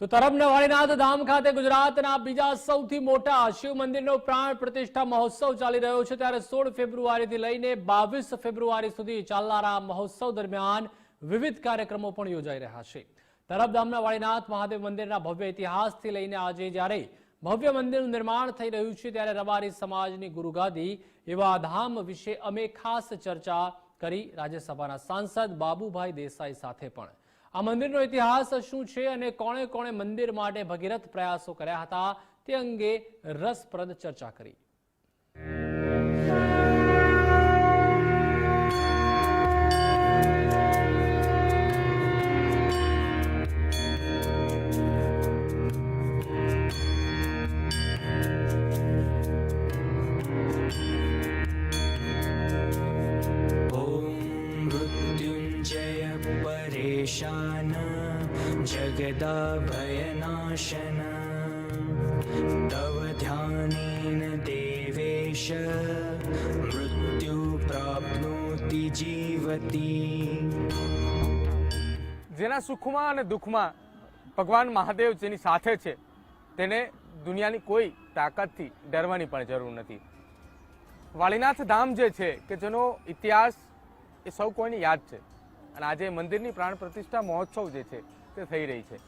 તો તરફ વાળીનાથ ધામ ખાતે ગુજરાતના બીજા સૌથી મોટા શિવ મંદિરનો પ્રાણ પ્રતિષ્ઠા મહોત્સવ ચાલી રહ્યો છે. ત્યારે સોળ ફેબ્રુઆરીથી લઈને બાવીસ ફેબ્રુઆરી સુધી ચાલનારા મહોત્સવ દરમિયાન વિવિધ કાર્યક્રમો પણ યોજાઈ રહ્યા છે. તરફધામના વાળીનાથ મહાદેવ મંદિરના ભવ્ય ઇતિહાસથી લઈને આજે જ્યારે ભવ્ય મંદિરનું નિર્માણ થઈ રહ્યું છે, ત્યારે રબારી સમાજની ગુરુગાદી એવા ધામ વિશે અમે ખાસ ચર્ચા કરી રાજ્યસભાના સાંસદ બાબુભાઈ દેસાઈ સાથે પણ. આ મંદિરનો ઇતિહાસ શું છે અને કોણે કોણે મંદિર માટે ભગીરથ પ્રયાસો કર્યા હતા તે અંગે રસપ્રદ ચર્ચા કરી. परेशान जगदाभयनाशन तव ध्यानेन देवेश मृत्यु प्राप्नोति जीवति જેના સુખમાં અને દુઃખમાં ભગવાન મહાદેવ જેની સાથે છે તેને દુનિયાની કોઈ તાકાતથી ડરવાની પણ જરૂર નથી વાળીનાથ ધામ જે છે કે જેનો ઇતિહાસ એ સૌ કોઈને યાદ છે અને આજે મંદિરની પ્રાણ પ્રતિષ્ઠા મહોત્સવ જે છે, તે થઈ રહી છે.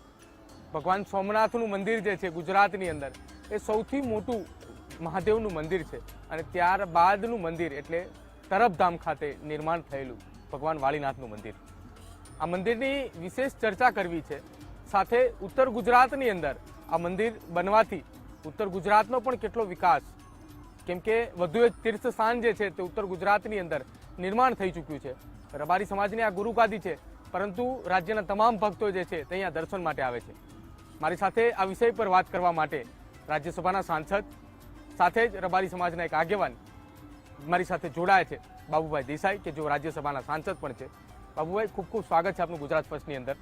ભગવાન સોમનાથનું મંદિર જે છે, ગુજરાતની અંદર, એ સૌથી મોટું મહાદેવનું મંદિર છે અને ત્યારબાદનું મંદિર એટલે તરફધામ ખાતે નિર્માણ થયેલું ભગવાન વાળીનાથનું મંદિર. આ મંદિરની વિશેષ ચર્ચા કરવી છે, સાથે ઉત્તર ગુજરાતની અંદર આ મંદિર બનવાથી ઉત્તર ગુજરાતનો પણ કેટલો વિકાસ, કેમ કે વધુ એક તીર્થ સ્થાન જે છે, તે ઉત્તર ગુજરાતની અંદર નિર્માણ થઈ ચૂક્યું છે. રબારી સમાજની આ ગુરુગાદી છે, પરંતુ રાજ્યના તમામ ભક્તો જે છે તે અહીંયા દર્શન માટે આવે છે. મારી સાથે આ વિષય પર વાત કરવા માટે રાજ્યસભાના સાંસદ, સાથે જ રબારી સમાજના એક આગેવાન મારી સાથે જોડાયા છે, બાબુભાઈ દેસાઈ, કે જેઓ રાજ્યસભાના સાંસદ પણ છે. બાબુભાઈ, ખૂબ ખૂબ સ્વાગત છે આપનું ગુજરાત ફર્સ્ટની અંદર.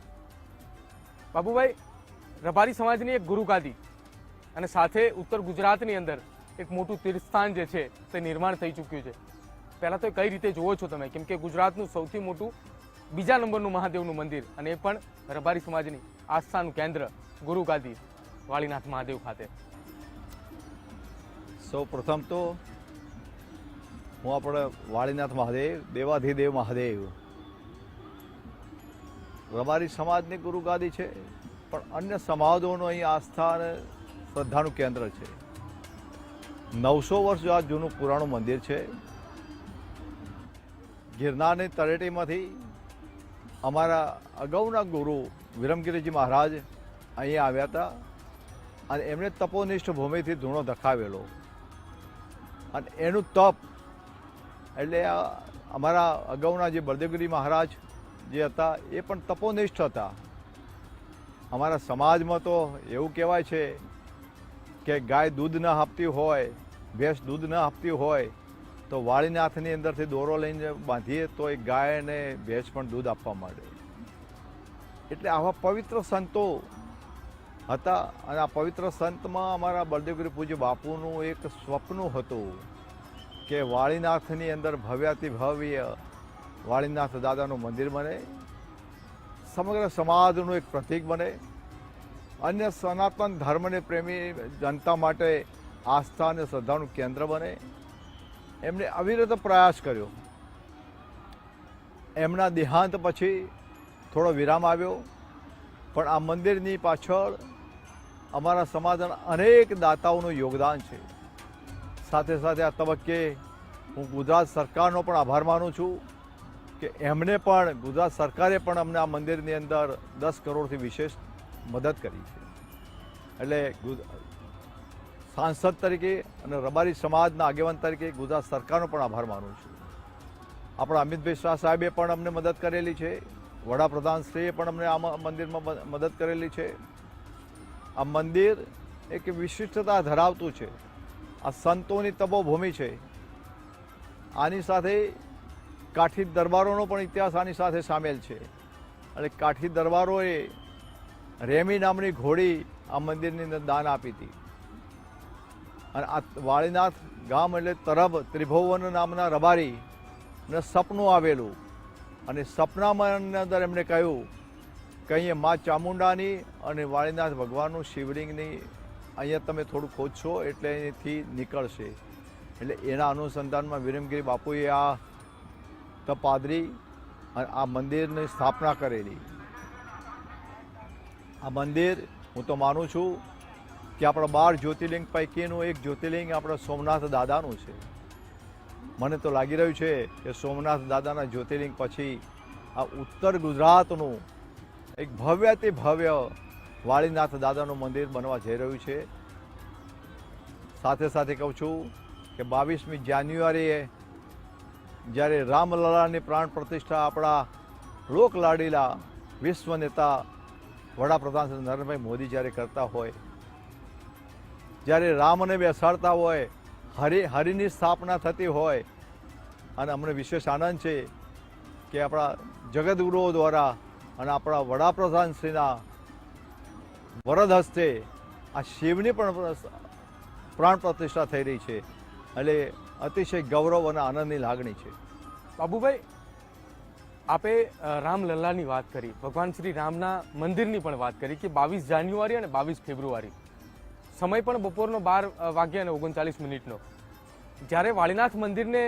બાબુભાઈ, રબારી સમાજની એક ગુરુગાદી અને સાથે ઉત્તર ગુજરાતની અંદર એક મોટું તીર્થસ્થાન જે છે તે નિર્માણ થઈ ચૂક્યું છે. પહેલાં તો કઈ રીતે જુઓ છો તમે? કેમ કે ગુજરાતનું સૌથી મોટું, બીજા નંબરનું મહાદેવનું મંદિર અને એ પણ રબારી સમાજની આસ્થાનું કેન્દ્ર ગુરુગાદી વાળીનાથ મહાદેવ ખાતે. સૌ પ્રથમ તો હું આપણે વાળીનાથ મહાદેવ, દેવાધિદેવ મહાદેવ. રબારી સમાજની ગુરુગાદી છે, પણ અન્ય સમાજોનું અહીં આસ્થા અને શ્રદ્ધાનું કેન્દ્ર છે. નવસો વર્ષ આ જૂનું પુરાણું મંદિર છે ગિરનારની તળેટીમાંથી અમારા અગાઉના ગુરુ વિરમગીરીજી મહારાજ અહીંયા આવ્યા હતા અને એમણે તપોનિષ્ઠ ભૂમિથી ધૂણો ધખાવેલો. અને એનું તપ એટલે અમારા અગાઉના જે બળદેવગીરી મહારાજ જે હતા એ પણ તપોનિષ્ઠ હતા. અમારા સમાજમાં તો એવું કહેવાય છે કે ગાય દૂધ ન આપતી હોય, ભેંસ દૂધ ન આપતી હોય તો વાળીનાથની અંદરથી દોરો લઈને બાંધીએ તો એ ગાય અને ભેંસ પણ દૂધ આપવા માંડે. એટલે આવા પવિત્ર સંતો હતા અને આ પવિત્ર સંતમાં અમારા બળદેવગીરી પૂજ્ય બાપુનું એક સ્વપ્ન હતું કે વાળીનાથની અંદર ભવ્યાતિ ભવ્ય વાળીનાથ દાદાનું મંદિર બને, સમગ્ર સમાજનું એક પ્રતીક બને, અન્ય સનાતન ધર્મને પ્રેમી જનતા માટે આસ્થા અને શ્રદ્ધાનું કેન્દ્ર બને એમણે અવિરત પ્રયાસ કર્યો. એમના દેહાંત પછી થોડો વિરામ આવ્યો. પણ આ મંદિરની પાછળ અમારા સમાજના અનેક દાતાઓનું યોગદાન છે. સાથે સાથે આ તબક્કે હું ગુજરાત સરકારનો પણ આભાર માનું છું કે એમણે પણ ગુજરાત સરકારે પણ અમને આ મંદિરની અંદર દસ કરોડથી વિશેષ મદદ કરી છે. એટલે સાંસદ તરીકે અને રબારી સમાજના આગેવાન તરીકે ગુજરાત સરકારનો પણ આભાર માનું છું. આપણા અમિતભાઈ શાહ સાહેબે પણ અમને મદદ કરેલી છે. વડાપ્રધાન શ્રીએ પણ અમને આ મંદિરમાં મદદ કરેલી છે. આ મંદિર એક વિશિષ્ટતા ધરાવતું છે. આ સંતોની તપોભૂમિ છે. આની સાથે કાઠી દરબારોનો પણ ઇતિહાસ આની સાથે સામેલ છે. અને કાઠી દરબારોએ રેમી નામની ઘોડી આ મંદિરની અંદર દાન આપી હતી. અને આ વાળીનાથ ગામ એટલે તરબ ત્રિભુવન નામના રબારી ને સપનું આવેલું. અને સપનામાં અંદર એમણે કહ્યું કે અહીંયા મા ચામુંડાની અને વાળીનાથ ભગવાનનું શિવલિંગની અહીંયા તમે થોડું ખોદશો એટલે અહીંથી નીકળશે. એટલે એના અનુસંધાનમાં વિરમગીરી બાપુએ આ તપાદરી અને આ મંદિરની સ્થાપના કરેલી. આ મંદિર હું તો માનું છું કે આપણા બાર જ્યોતિર્લિંગ પૈકીનું એક જ્યોતિર્લિંગ આપણા સોમનાથ દાદાનું છે. મને તો લાગી રહ્યું છે કે સોમનાથ દાદાના જ્યોતિર્લિંગ પછી આ ઉત્તર ગુજરાતનું એક ભવ્યથી ભવ્ય વાળીનાથ દાદાનું મંદિર બનવા જઈ રહ્યું છે. સાથે સાથે કહું છું કે બાવીસમી જાન્યુઆરીએ જ્યારે રામલલાની પ્રાણ પ્રતિષ્ઠા આપણા લોક લાડીલા વિશ્વ નેતા વડાપ્રધાન નરેન્દ્રભાઈ મોદી જ્યારે કરતા હોય જ્યારે રામને બેસાડતા હોય, હરિ, હરિની સ્થાપના થતી હોય, અને અમને વિશેષ આનંદ છે કે આપણા જગદગુરુઓ દ્વારા અને આપણા વડાપ્રધાન શ્રીના વરદ હસ્તે આ શિવની પણ પ્રાણ પ્રતિષ્ઠા થઈ રહી છે. એટલે અતિશય ગૌરવ અને આનંદની લાગણી છે. બાબુભાઈ, આપે રામલલ્લાની વાત કરી. ભગવાન શ્રી રામના મંદિરની પણ વાત કરી કે બાવીસ જાન્યુઆરી અને બાવીસ ફેબ્રુઆરી. સમય પણ બપોરનો બાર વાગ્યા અને ઓગણચાલીસ મિનિટનો. જ્યારે વાળીનાથ મંદિરને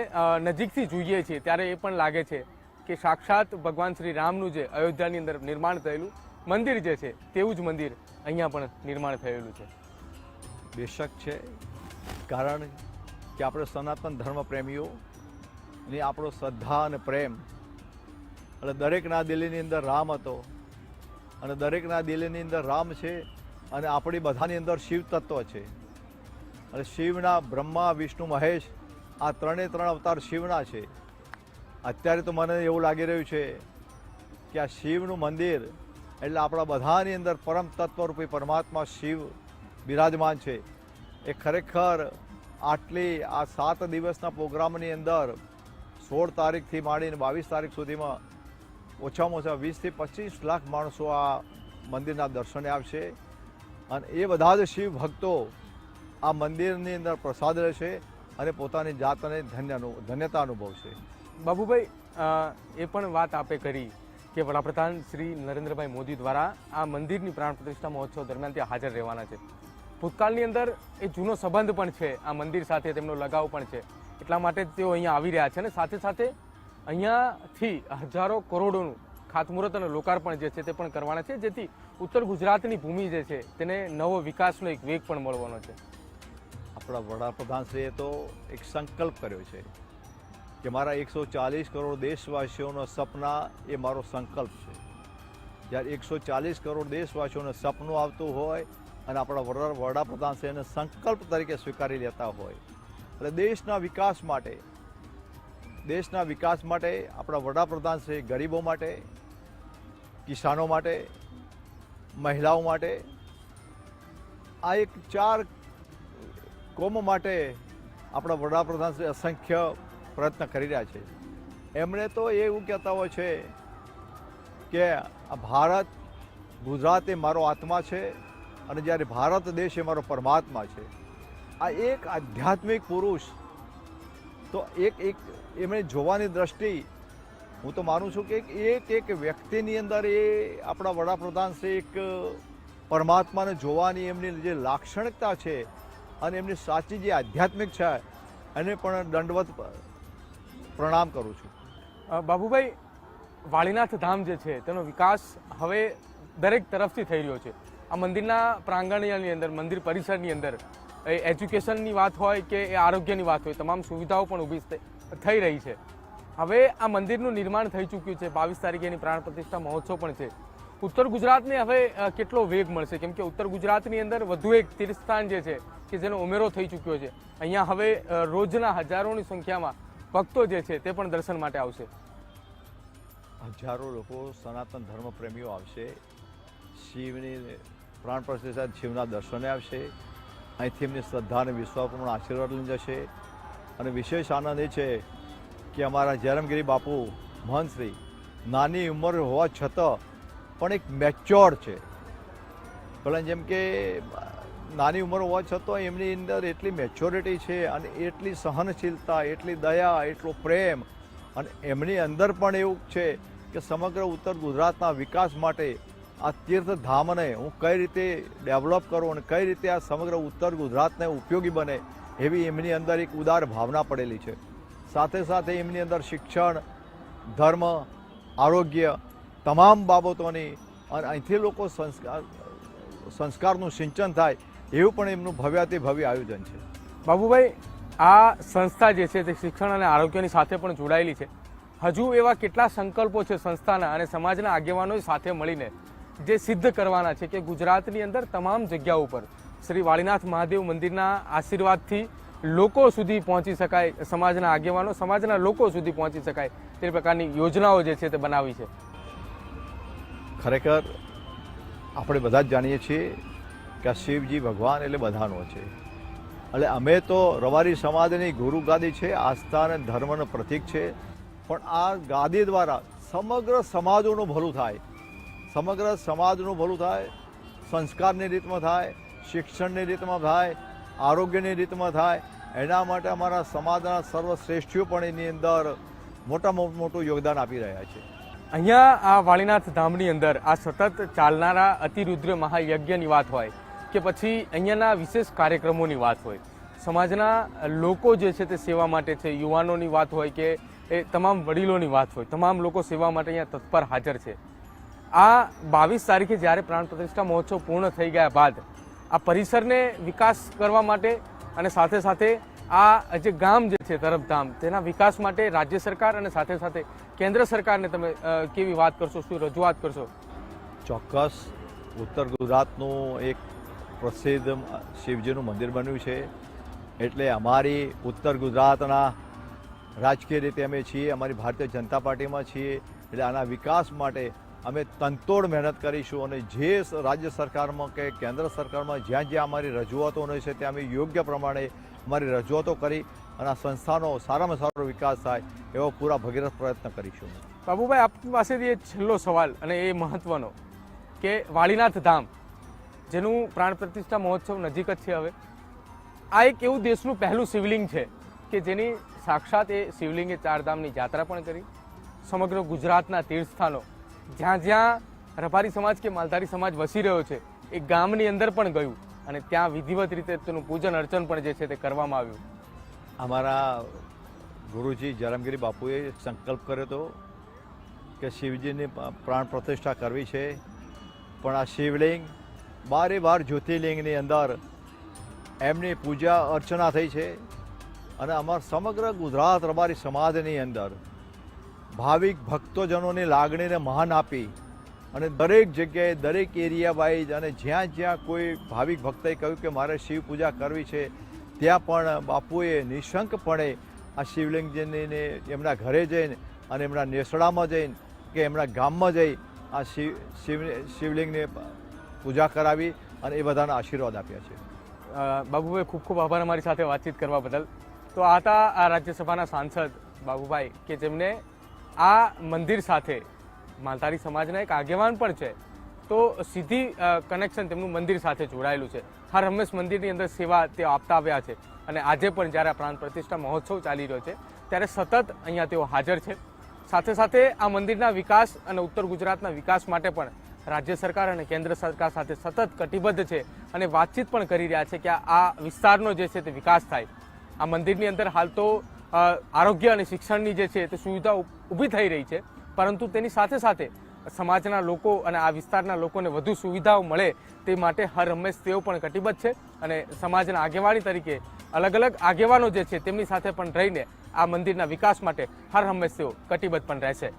નજીકથી જોઈએ છીએ, ત્યારે એ પણ લાગે છે કે સાક્ષાત ભગવાન શ્રી રામનું જે અયોધ્યાની અંદર નિર્માણ થયેલું મંદિર જે છે, તેવું જ મંદિર અહીંયા પણ નિર્માણ થયેલું છે. બેશક છે, કારણ કે આપણે સનાતન ધર્મ પ્રેમીઓ ને આપણો શ્રદ્ધા અને પ્રેમ એટલે દરેકના દિલની અંદર રામ હતો, અને દરેકના દિલની અંદર રામ છે અને આપણી બધાની અંદર શિવ તત્વ છે. અને શિવના બ્રહ્મા, વિષ્ણુ, મહેશ આ ત્રણે ત્રણ અવતાર શિવના છે. અત્યારે તો મને એવું લાગી રહ્યું છે કે આ શિવનું મંદિર એટલે આપણા બધાની અંદર પરમ તત્વરૂપી પરમાત્મા શિવ બિરાજમાન છે. એ ખરેખર આટલી આ સાત દિવસના પ્રોગ્રામની અંદર સોળ તારીખથી માંડીને બાવીસ તારીખ સુધીમાં ઓછામાં ઓછા વીસથી પચીસ લાખ માણસો આ મંદિરના દર્શને આવશે. અને એ બધા જ શિવ ભક્તો આ મંદિરની અંદર પ્રસાદ લેશે અને પોતાની જાતને ધન્ય ધન્યતા અનુભવશે. બાબુભાઈ એ પણ વાત આપે કરી કે વડાપ્રધાન શ્રી નરેન્દ્રભાઈ મોદી દ્વારા આ મંદિરની પ્રાણ પ્રતિષ્ઠા મહોત્સવ દરમિયાન ત્યાં હાજર રહેવાના છે. ભૂતકાળની અંદર એ જૂનો સંબંધ પણ છે, આ મંદિર સાથે તેમનો લગાવ પણ છે. એટલા માટે તેઓ અહીંયા આવી રહ્યા છે અને સાથે સાથે અહીંયાથી હજારો કરોડોનું ખાતમુહૂર્ત અને લોકાર્પણ જે છે તે પણ કરવાના છે. જેથી ઉત્તર ગુજરાતની ભૂમિ જે છે તેને નવો વિકાસનો એક વેગ પણ મળવાનો છે. આપણા વડાપ્રધાનશ્રીએ તો એક સંકલ્પ કર્યો છે કે મારા એકસો ચાલીસ કરોડ દેશવાસીઓનો સપના એ મારો સંકલ્પ છે. જ્યારે એકસો ચાલીસ કરોડ દેશવાસીઓને સપનું આવતું હોય અને આપણા વડા વડાપ્રધાનશ્રી એને સંકલ્પ તરીકે સ્વીકારી લેતા હોય, એટલે દેશના વિકાસ માટે, દેશના વિકાસ માટે આપણા વડાપ્રધાનશ્રી ગરીબો માટે કિસાનો માટે, મહિલાઓ માટે, આ એક ચાર કોમ માટે આપણા વડાપ્રધાન શ્રી અસંખ્ય પ્રયત્ન કરી રહ્યા છે. એમણે તો એવું કહેતા હોય છે કે આ ભારત ગુજરાત એ મારો આત્મા છે અને જ્યારે ભારત દેશ એ મારો પરમાત્મા છે. આ એક આધ્યાત્મિક પુરુષ તો એક એક એમણે જોવાની દ્રષ્ટિ હું તો માનું છું કે એક એક વ્યક્તિની અંદર એ આપણા વડાપ્રધાન શ્રી એક પરમાત્માને જોવાની એમની જે લાક્ષણિકતા છે અને એમની સાચી જે આધ્યાત્મિક છે, એને પણ દંડવત પ્રણામ કરું છું. બાબુભાઈ, વાળીનાથ ધામ જે છે, તેનો વિકાસ હવે દરેક તરફથી થઈ રહ્યો છે. આ મંદિરના પ્રાંગણની અંદર, મંદિર પરિસરની અંદર, એ એજ્યુકેશનની વાત હોય કે એ આરોગ્યની વાત હોય, તમામ સુવિધાઓ પણ ઊભી થઈ રહી છે. હવે આ મંદિરનું નિર્માણ થઈ ચૂક્યું છે. બાવીસ તારીખે એની પ્રાણ પ્રતિષ્ઠા મહોત્સવ પણ છે. ઉત્તર ગુજરાતને હવે કેટલો વેગ મળશે? કેમ કે ઉત્તર ગુજરાતની અંદર વધુ એક તીર્થસ્થાન જે છે, કે જેનો ઉમેરો થઈ ચૂક્યો છે. અહીંયા હવે રોજના હજારોની સંખ્યામાં ભક્તો જે છે, તે પણ દર્શન માટે આવશે. હજારો લોકો સનાતન ધર્મ પ્રેમીઓ આવશે. શિવની પ્રાણ પ્રતિષ્ઠા, શિવના દર્શને આવશે. અહીંથી એમની શ્રદ્ધા અને વિશ્વાસપૂર્ણ આશીર્વાદ લઈ જશે. અને વિશેષ આનંદ એ છે કે અમારા જરમગીરી બાપુ મહંતશ્રી નાની ઉંમર હોવા છતાં પણ એક મેચ્યોર છે. ભલે જેમ કે નાની ઉંમર હોવા છતાં એમની અંદર એટલી મેચ્યોરિટી છે અને એટલી સહનશીલતા, એટલી દયા, એટલો પ્રેમ અને એમની અંદર પણ એવું છે કે સમગ્ર ઉત્તર ગુજરાતના વિકાસ માટે આ તીર્થધામને હું કઈ રીતે ડેવલપ કરું અને કઈ રીતે આ સમગ્ર ઉત્તર ગુજરાતને ઉપયોગી બને એવી એમની અંદર એક ઉદાર ભાવના પડેલી છે. સાથે સાથે એમની અંદર શિક્ષણ, ધર્મ, આરોગ્ય તમામ બાબતોની અને અહીંથી લોકો સંસ્કાર, સંસ્કારનું સિંચન થાય એવું પણ એમનું ભવ્યાતિ ભવ્ય આયોજન છે. બાબુભાઈ, આ સંસ્થા જે છે તે શિક્ષણ અને આરોગ્યની સાથે પણ જોડાયેલી છે. હજુ એવા કેટલા સંકલ્પો છે સંસ્થાના અને સમાજના આગેવાનો સાથે મળીને જે સિદ્ધ કરવાના છે કે ગુજરાતની અંદર તમામ જગ્યાઓ ઉપર શ્રી વાળીનાથ મહાદેવ મંદિરના આશીર્વાદથી લોકો સુધી પહોંચી શકાય, સમાજના આગેવાનો, સમાજના લોકો સુધી પહોંચી શકાય તે પ્રકારની યોજનાઓ જે છે તે બનાવી છે. ખરેખર આપણે બધા જ જાણીએ છીએ કે આ શિવજી ભગવાન એટલે બધાનો છે. એટલે અમે તો રવારી સમાજની ગુરુ ગાદી છે, આસ્થા અને ધર્મનું પ્રતીક છે. પણ આ ગાદી દ્વારા સમગ્ર સમાજોનું ભલું થાય. સમગ્ર સમાજનું ભલું થાય, સંસ્કારની રીતમાં થાય, શિક્ષણની રીતમાં થાય આરોગ્યની રીતમાં થાય, એના માટે અમારા સમાજના સર્વશ્રેષ્ઠીઓ પણ એની અંદર મોટામાં મોટું યોગદાન આપી રહ્યા છે. અહીંયા આ વાળીનાથ ધામની અંદર આ સતત ચાલનારા અતિરુદ્ર મહાયજ્ઞની વાત હોય કે પછી અહીંયાના વિશેષ કાર્યક્રમોની વાત હોય, સમાજના લોકો જે છે તે સેવા માટે છે, યુવાનોની વાત હોય કે એ તમામ વડીલોની વાત હોય, તમામ લોકો સેવા માટે અહીંયા તત્પર હાજર છે. આ બાવીસ તારીખે જ્યારે પ્રાણ પ્રતિષ્ઠા મહોત્સવ પૂર્ણ થઈ ગયા બાદ આ પરિસરને વિકાસ કરવા માટે અને સાથે સાથે આ જે ગામ જે છે તરફધામ, તેના વિકાસ માટે રાજ્ય સરકાર અને સાથે સાથે કેન્દ્ર સરકારને તમે કેવી વાત કરશો, શું રજૂઆત કરશો? ચોક્કસ. ઉત્તર ગુજરાતનું એક પ્રસિદ્ધ શિવજીનું મંદિર બન્યું છે. એટલે અમારી ઉત્તર ગુજરાતના રાજકીય રીતે અમે છીએ, અમારી ભારતીય જનતા પાર્ટીમાં છીએ. એટલે આના વિકાસ માટે અમે તનતોડ મહેનત કરીશું અને જે રાજ્ય સરકારમાં કે કેન્દ્ર સરકારમાં જ્યાં જ્યાં અમારી રજૂઆતો હોય છે, ત્યાં અમે યોગ્ય પ્રમાણે અમારી રજૂઆતો કરી અને આ સંસ્થાનો સારામાં સારો વિકાસ થાય એવો પૂરા ભગીરથ પ્રયત્ન કરીશું. પ્રભુભાઈ આપની પાસેથી એ છેલ્લો સવાલ અને એ મહત્વનો કે વાળીનાથ ધામ, જેનું પ્રાણ પ્રતિષ્ઠા મહોત્સવ નજીક જ છે હવે. આ એક એવું દેશનું પહેલું શિવલિંગ છે કે જેની સાક્ષાત એ શિવલિંગે ચારધામની યાત્રા પણ કરી. સમગ્ર ગુજરાતના તીર્થસ્થાનો જ્યાં જ્યાં રબારી સમાજ કે માલધારી સમાજ વસી રહ્યો છે, એ ગામની અંદર પણ ગયું અને ત્યાં વિધિવત રીતે તેનું પૂજન અર્ચન પણ જે છે તે કરવામાં આવ્યું. અમારા ગુરુજી જરમગીરી બાપુએ સંકલ્પ કર્યો હતો કે શિવજીની પ્રાણ પ્રતિષ્ઠા કરવી છે. પણ આ શિવલિંગ, બારે બાર જ્યોતિર્લિંગની અંદર એમની પૂજા અર્ચના થઈ છે અને અમારા સમગ્ર ગુજરાત રબારી સમાજની અંદર ભાવિક ભક્તોજનોની લાગણીને મહાન આપી અને દરેક જગ્યાએ દરેક એરિયા વાઇઝ અને જ્યાં જ્યાં કોઈ ભાવિક ભક્તએ કહ્યું કે મારે શિવ પૂજા કરવી છે, ત્યાં પણ બાપુએ નિશંકપણે આ શિવલિંગજીને એમના ઘરે જઈને અને એમના નેસડામાં જઈને કે એમના ગામમાં જઈ આ શિવ શિવ, શિવલિંગને પૂજા કરાવી અને એ બધાના આશીર્વાદ આપ્યા છે. બાબુભાઈ, ખૂબ ખૂબ આભાર અમારી સાથે વાતચીત કરવા બદલ. તો આ હતા આ રાજ્યસભાના સાંસદ બાબુભાઈ કે જેમને આ મંદિર સાથે માલધારી સમાજના એક આગેવાન પણ છે. તો સીધી કનેક્શન તેમનું મંદિર સાથે જોડાયેલું છે. હર હંમેશ મંદિરની અંદર સેવા તેઓ આપતા આવ્યા છે અને આજે પણ જ્યારે આ પ્રાણ પ્રતિષ્ઠા મહોત્સવ ચાલી રહ્યો છે, ત્યારે સતત અહીંયા તેઓ હાજર છે. સાથે સાથે આ મંદિરના વિકાસ અને ઉત્તર ગુજરાતના વિકાસ માટે પણ રાજ્ય સરકાર અને કેન્દ્ર સરકાર સાથે સતત કટિબદ્ધ છે અને વાતચીત પણ કરી રહ્યા છે કે આ વિસ્તારનો જે છે તે વિકાસ થાય. આ મંદિરની અંદર હાલ તો આરોગ્ય અને શિક્ષણની જે છે તે સુવિધા ઊભી થઈ રહી છે. પરંતુ તેની સાથે સાથે સમાજના લોકો અને આ વિસ્તારના લોકોને વધુ સુવિધાઓ મળે તે માટે હર હંમેશ તેઓ પણ કટિબદ્ધ છે અને સમાજના આગેવાની તરીકે અલગ અલગ આગેવાનો જે છે તેમની સાથે પણ રહીને આ મંદિરના વિકાસ માટે હર હંમેશ તેઓ કટિબદ્ધ પણ રહેશે.